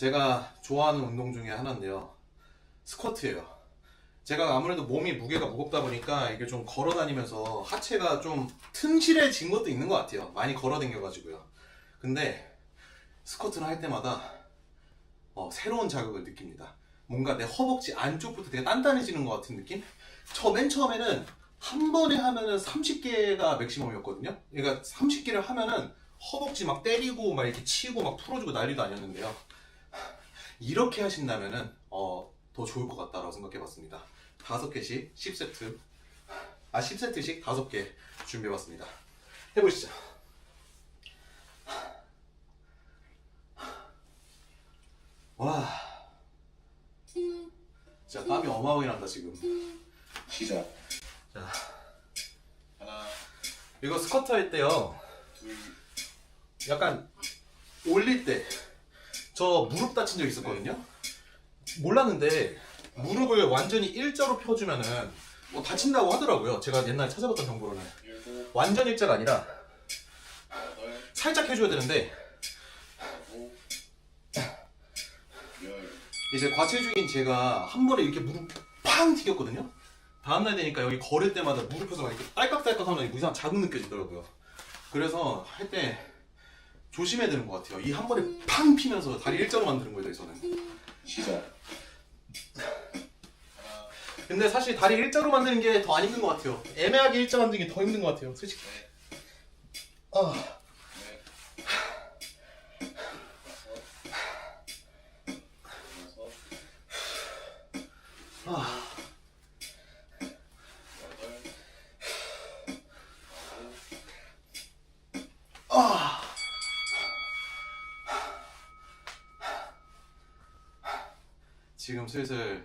제가 좋아하는 운동 중에 하나인데요. 스쿼트예요. 제가 아무래도 몸이 무게가 무겁다 보니까 이게 좀 걸어 다니면서 하체가 좀 튼실해진 것도 있는 것 같아요. 많이 걸어 다녀가지고요. 근데 스쿼트를 할 때마다 어, 새로운 자극을 느낍니다. 뭔가 내 허벅지 안쪽부터 되게 단단해지는 것 같은 느낌? 저 맨 처음에는 한 번에 하면은 30개가 맥시멈이었거든요. 그러니까 30개를 하면은 허벅지 막 때리고 막 이렇게 치고 막 풀어주고 난리도 아니었는데요. 이렇게 하신다면은 어, 더 좋을 것 같다라고 생각해봤습니다. 다섯 개씩 10세트, 아 10세트씩 다섯 개 준비해봤습니다. 해보시죠. 와, 진짜 땀이 어마어마하게 난다 지금. 시작. 자, 하나, 이거 스쿼트 할 때요. 둘, 약간 올릴 때 저 무릎 다친 적 있었거든요. 몰랐는데 무릎을 완전히 일자로 펴주면은 뭐 다친다고 하더라고요. 제가 옛날에 찾아봤던 정보로는 완전 일자가 아니라 살짝 해줘야 되는데. 이제 과체중인 제가 한 번에 이렇게 무릎 팡 튀겼거든요. 다음날 되니까 여기 걸을 때마다 무릎에서 막 이렇게 딸깍딸깍 하면 이상 자극 느껴지더라고요. 그래서 할 때 조심해야 되는 것 같아요. 이 한 번에 팡 피면서 다리 일자로 만드는 거예요, 저는. 시작. 근데 사실 다리 일자로 만드는 게 더 안 힘든 것 같아요. 애매하게 일자 만드는 게 더 힘든 것 같아요, 솔직히. 아, 아, 아. 지금 슬슬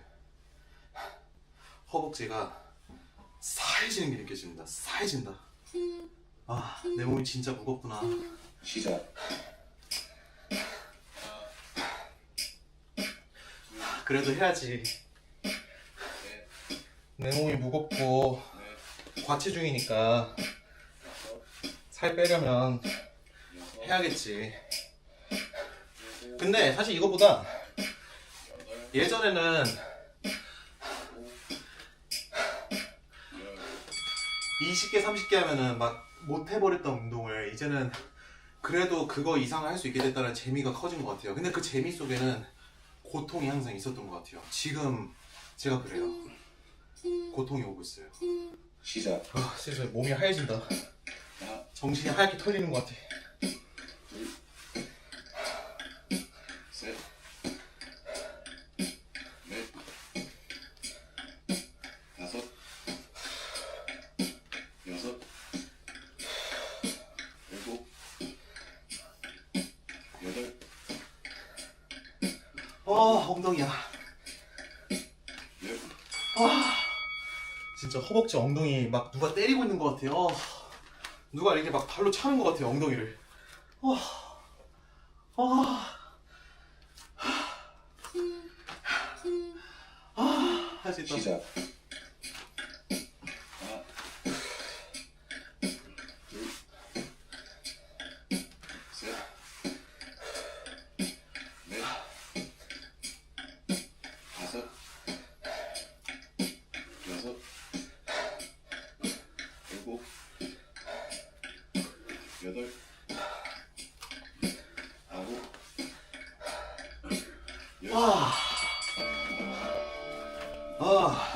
허벅지가 사해지는 게 느껴집니다. 사해진다. 아, 내 몸이 진짜 무겁구나. 시작. 그래도 해야지. 넷, 내 몸이 무겁고 넷, 과체중이니까 살 빼려면 해야겠지. 근데 사실 이거보다 예전에는 아홉, 열. 20개, 30개 하면은 막 못 해버렸던 운동을 이제는 그래도 그거 이상을 할 수 있게 됐다는 재미가 커진 것 같아요. 근데 그 재미 속에는 고통이 항상 있었던 것 같아요. 지금 제가 그래요. 고통이 오고 있어요. 시작. 아, 슬슬 몸이 하얘진다. 정신이 하얗게 털리는 것 같아. 둘, 셋, 넷, 다섯, 여섯, 일곱, 여덟, 아, 엉덩이야. 열. 아, 진짜 허벅지 엉덩이 막 누가 때리고 있는 것 같아요. 누가 이렇게 막 발로 차는 것 같아요, 엉덩이를. 아, 아, 아, 할수 있다. 시작. 하나, 둘, 셋, 넷, 다섯, 여섯, 일곱, 여덟, 아홉, 열. 아, 아,